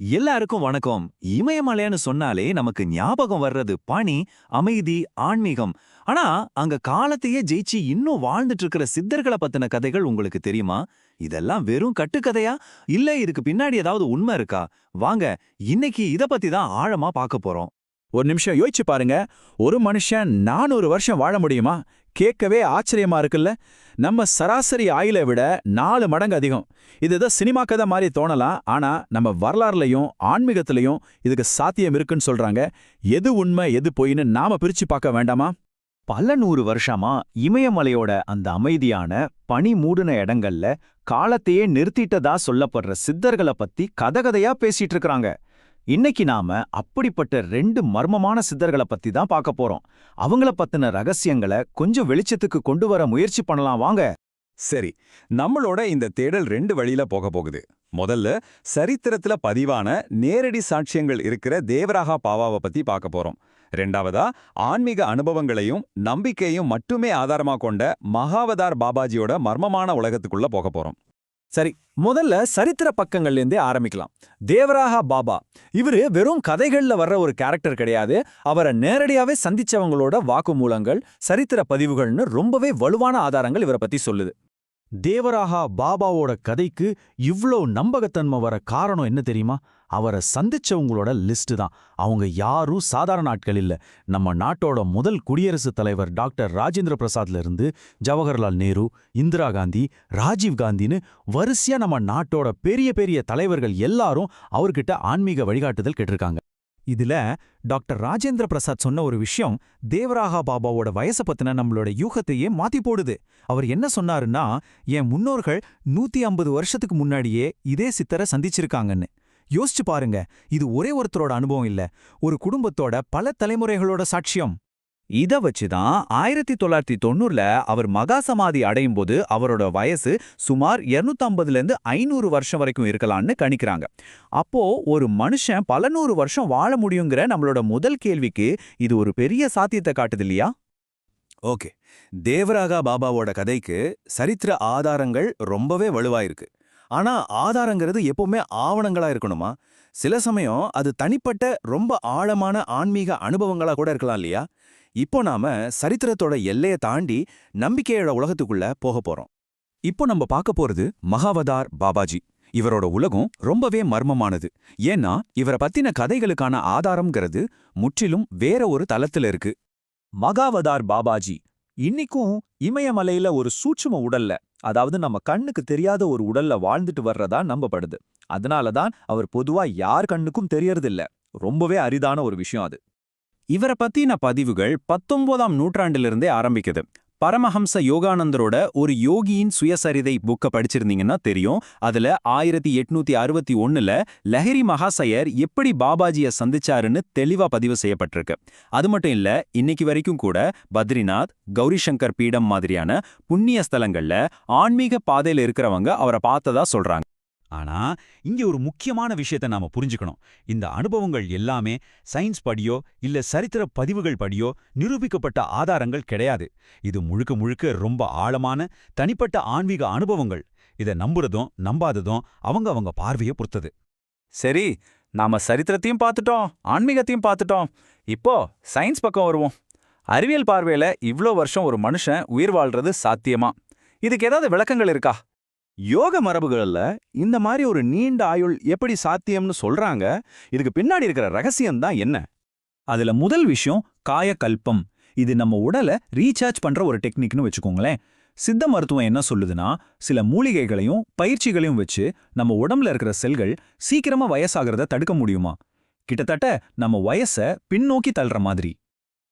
எல்லாருக்கும் வணக்கம். இமயமலைன்னு சொன்னாலே நமக்கு ஞாபகம் வர்றது பனி அமைதி ஆன்மீகம். ஆனா அங்க காலத்தையே ஜெயிச்சு இன்னும் வாழ்ந்துட்டு இருக்கிற சித்தர்களை பத்தின கதைகள் உங்களுக்கு தெரியுமா? இதெல்லாம் வெறும் கட்டுக்கதையா? இல்ல இதுக்கு பின்னாடி ஏதாவது உண்மை இருக்கா? வாங்க இன்னைக்கு இத பத்தி தான் ஆழமா பார்க்க போறோம். ஒரு நிமிஷம் யோசிச்சு பாருங்க. ஒரு மனுஷன் நானூறு வருஷம் வாழ முடியுமா? கேட்கவே ஆச்சரியமா இருக்குல்ல? நம்ம சராசரி ஆயுளை விட நாலு மடங்கு அதிகம். இதுதான் சினிமா கதை மாதிரி தோணலாம் ஆனா நம்ம வரலாறுலயும் ஆன்மீகத்திலையும் இதுக்கு சாத்தியம் இருக்குன்னு சொல்றாங்க. எது உண்மை எது பொய்ன்னு நாம பிரிச்சு பார்க்க வேண்டாமா? பல நூறு வருஷமா இமயமலையோட அந்த அமைதியான பனி மூடின இடங்கள்ல காலத்தையே நிறுத்திட்டதா சொல்லப்படுற சித்தர்களை பத்தி கதகதையா பேசிட்டு இருக்கறாங்க. இன்னைக்கு நாம அப்படிப்பட்ட ரெண்டு மர்மமான சித்தர்களை பத்தி தான் பார்க்க போறோம். அவங்கள பத்தின ரகசியங்களை கொஞ்சம் வெளிச்சத்துக்கு கொண்டு வர முயற்சி பண்ணலாம் வாங்க. சரி நம்மளோட இந்த தேடல் ரெண்டு வழியில போக போகுது. முதல்ல சரித்திரத்துல பதிவான நேரடி சாட்சியங்கள் இருக்கிற தேவராகா பாவாவை பத்தி பார்க்க போறோம். ரெண்டாவதா ஆன்மீக அனுபவங்களையும் நம்பிக்கையும் மட்டுமே ஆதாரமா கொண்ட மகாவதார் பாபாஜியோட மர்மமான உலகத்துக்குள்ள போக போறோம். சரி முதல்ல சரித்திர பக்கங்கள்லேருந்தே ஆரம்பிக்கலாம். தேவராகா பாபா இவரு வெறும் கதைகள்ல வர்ற ஒரு கேரக்டர் கிடையாது. அவரை நேரடியாவே சந்திச்சவங்களோட வாக்குமூலங்கள் சரித்திர பதிவுகள்னு ரொம்பவே வலுவான ஆதாரங்கள் இவரை பத்தி சொல்லுது. தேவராகா பாபாவோட கதைக்கு இவ்ளோ நம்பகத்தன்மை வர காரணம் என்ன தெரியுமா? அவரை சந்திச்சவங்களோட லிஸ்ட் தான். அவங்க யாரும் சாதாரண ஆட்கள் இல்ல. நம்ம நாட்டோட முதல் குடியரசுத் தலைவர் டாக்டர் ராஜேந்திர பிரசாத்ல இருந்து ஜவஹர்லால் நேரு இந்திரா காந்தி ராஜீவ் காந்தின்னு வரிசையா நம்ம நாட்டோட பெரிய பெரிய தலைவர்கள் எல்லாரும் அவர்கிட்ட ஆன்மீக வழிகாட்டுதல் கேட்டிருக்காங்க. இதுல டாக்டர் ராஜேந்திர பிரசாத் சொன்ன ஒரு விஷயம் தேவராகா பாபாவோட வயசை பத்தின நம்மளோட யூகத்தையே மாத்தி போடுது. அவர் என்ன சொன்னாருன்னா என் முன்னோர்கள் நூத்தி ஐம்பது வருஷத்துக்கு முன்னாடியே இதே சித்தரை சந்திச்சிருக்காங்கன்னு. யோசிச்சு பாருங்க. இது ஒரே ஒருத்தரோட அனுபவம் இல்ல. ஒரு குடும்பத்தோட பல தலைமுறைகளோட சாட்சியம். இத வச்சுதான் ஆயிரத்தி தொள்ளாயிரத்தி தொண்ணூறுல அவர் மகா சமாதி அடையும் போது அவரோட வயசு சுமார் 250 இருந்து ஐநூறு வருஷம் வரைக்கும் இருக்கலாம்னு கணிக்கிறாங்க. அப்போ ஒரு மனுஷன் பல நூறு வருஷம் வாழ முடியுங்கிற நம்மளோட முதல் கேள்விக்கு இது ஒரு பெரிய சாத்தியத்தை காட்டுது இல்லையா? ஓகே. தேவராகா பாபாவோட கதைக்கு சரித்திர ஆதாரங்கள் ரொம்பவே வலுவாயிருக்கு ஆனா ஆதாரங்கிறது எப்பவுமே ஆவணங்களா இருக்கணுமா? சில சமயம் அது தனிப்பட்ட ரொம்ப ஆழமான ஆன்மீக அனுபவங்களா கூட இருக்கலாம் இல்லையா? இப்போ நாம சரித்திரத்தோட எல்லையை தாண்டி நம்பிக்கையோட உலகத்துக்குள்ள போக போறோம். இப்போ நம்ம பார்க்க போறது மகாவதார் பாபாஜி. இவரோட உலகம் ரொம்பவே மர்மமானது. ஏன்னா இவரை பத்தின கதைகளுக்கான ஆதாரம்ங்கிறது முற்றிலும் வேற ஒரு தளத்துல இருக்கு. மகாவதார் பாபாஜி. இன்னிக்கும் இமயமலையில ஒரு சூட்சும உடல்ல அதாவது நம்ம கண்ணுக்கு தெரியாத ஒரு உடல்ல வாழ்ந்துட்டு வர்றதா நம்பப்படுது. அதனால தான் அவர் பொதுவா யார் கண்ணுக்கும் தெரியறதில்ல. ரொம்பவே அரிதான ஒரு விஷயம் அது. இவரை பத்தின பதிவுகள் பத்தொன்பதாம் நூற்றாண்டிலிருந்தே ஆரம்பிக்குது. பரமஹம்ச யோகானந்தரோட ஒரு யோகியின் சுயசரிதை புக்க படிச்சிருந்தீங்கன்னா தெரியும். அதுல ஆயிரத்தி எட்நூத்தி அறுபத்தி ஒன்னுல லஹரி மகாசயர் எப்படி பாபாஜிய சந்திச்சாருன்னு தெளிவா பதிவு செய்யப்பட்டிருக்கு. அது மட்டும் இல்ல இன்னைக்கு வரைக்கும் கூட பத்ரிநாத் கௌரி சங்கர் பீடம் மாதிரியான புண்ணிய ஸ்தலங்கள்ல ஆன்மீக பாதையில் இருக்கிறவங்க அவரை பார்த்ததா சொல்றாங்க. ஆனா இங்க ஒரு முக்கியமான விஷயத்த நாம புரிஞ்சுக்கணும். இந்த அனுபவங்கள் எல்லாமே சயின்ஸ் படியோ இல்ல சரித்திர பதிவுகள் படியோ நிரூபிக்கப்பட்ட ஆதாரங்கள் கிடையாது. இது முழுக்க முழுக்க ரொம்ப ஆழமான தனிப்பட்ட ஆன்மீக அனுபவங்கள். இதை நம்புறதும் நம்பாததும் அவங்க அவங்க பார்வையை பொறுத்தது. சரி நாம சரித்திரத்தையும் பார்த்துட்டோம் ஆன்மீகத்தையும் பார்த்துட்டோம். இப்போ சயின்ஸ் பக்கம் வருவோம். அறிவியல் பார்வையில இவ்ளோ வருஷம் ஒரு மனுஷன் உயிர் வாழ்றது சாத்தியமா? இதுக்கு ஏதாவது விளக்கங்கள் இருக்கா? யோக மரபுகள்ல இந்த மாதிரி ஒரு நீண்ட ஆயுள் எப்படி சாத்தியம்னு சொல்றாங்க இதுக்கு பின்னாடி இருக்கிற ரகசியம் தான் என்ன? அதுல முதல் விஷயம் காயக்கல்பம் இது நம்ம உடலை ரீசார்ஜ் பண்ற ஒரு டெக்னிக்னு வச்சுக்கோங்களேன். சித்த மருத்துவம் என்ன சொல்லுதுன்னா சில மூலிகைகளையும் பயிற்சிகளையும் வச்சு நம்ம உடம்புல இருக்கிற செல்கள் சீக்கிரமா வயசாகிறத தடுக்க முடியுமா? கிட்டத்தட்ட நம்ம வயச பின்னோக்கி தள்ளுற மாதிரி.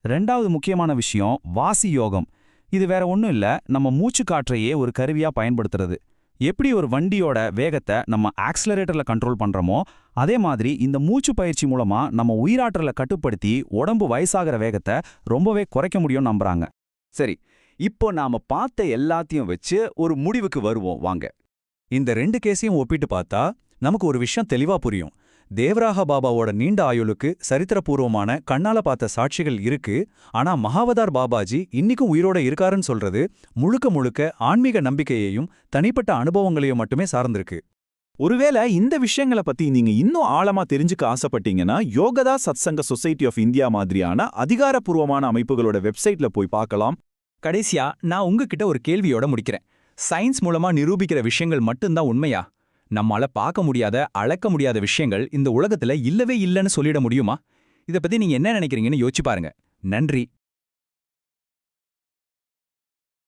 ரெண்டாவது முக்கியமான விஷயம் வாசி யோகம். இது வேற ஒன்றும் இல்ல நம்ம மூச்சு காற்றையே ஒரு கருவியா பயன்படுத்துறது. எப்படி ஒரு வண்டியோட வேகத்தை நம்ம ஆக்சிலரேட்டரில் கண்ட்ரோல் பண்றோமோ அதே மாதிரி இந்த மூச்சு பயிற்சி மூலமா நம்ம உயிராற்றலை கட்டுப்படுத்தி உடம்பு வயசாகிற வேகத்தை ரொம்பவே குறைக்க முடியும்னு நம்புகிறாங்க சரி இப்போ நாம பார்த்த எல்லாத்தையும் வச்சு ஒரு முடிவுக்கு வருவோம் வாங்க. இந்த ரெண்டு கேஸையும் ஒப்பிட்டு பார்த்தா நமக்கு ஒரு விஷயம் தெளிவா புரியும். தேவராக பாபாவோட நீண்ட ஆயுளுக்கு சரித்திரபூர்வமான கண்ணால பார்த்த சாட்சிகள் இருக்கு. ஆனா மகாவதார் பாபாஜி இன்னிக்கும் உயிரோட இருக்காருன்னு சொல்றது முழுக்க முழுக்க ஆன்மீக நம்பிக்கையையும் தனிப்பட்ட அனுபவங்களையும் மட்டுமே சார்ந்திருக்கு. ஒருவேளை இந்த விஷயங்களை பத்தி நீங்க இன்னும் ஆழமா தெரிஞ்சுக்க ஆசைப்பட்டீங்கன்னா Yogoda Satsanga society of India மாதிரியான அதிகாரப்பூர்வமான அமைப்புகளோட வெப்சைட்ல போய் பார்க்கலாம். கடைசியா நான் உங்ககிட்ட ஒரு கேள்வியோட முடிக்கிறேன். சயின்ஸ் மூலமா நிரூபிக்கிற விஷயங்கள் மட்டும்தான் உண்மையா? நம்மால பார்க்க முடியாத அளக்க முடியாத விஷயங்கள் இந்த உலகத்துல இல்லவே இல்லைன்னு சொல்லிட முடியுமா? இத பத்தி நீங்க என்ன நினைக்கிறீங்கன்னு யோசிச்சு பாருங்க. நன்றி.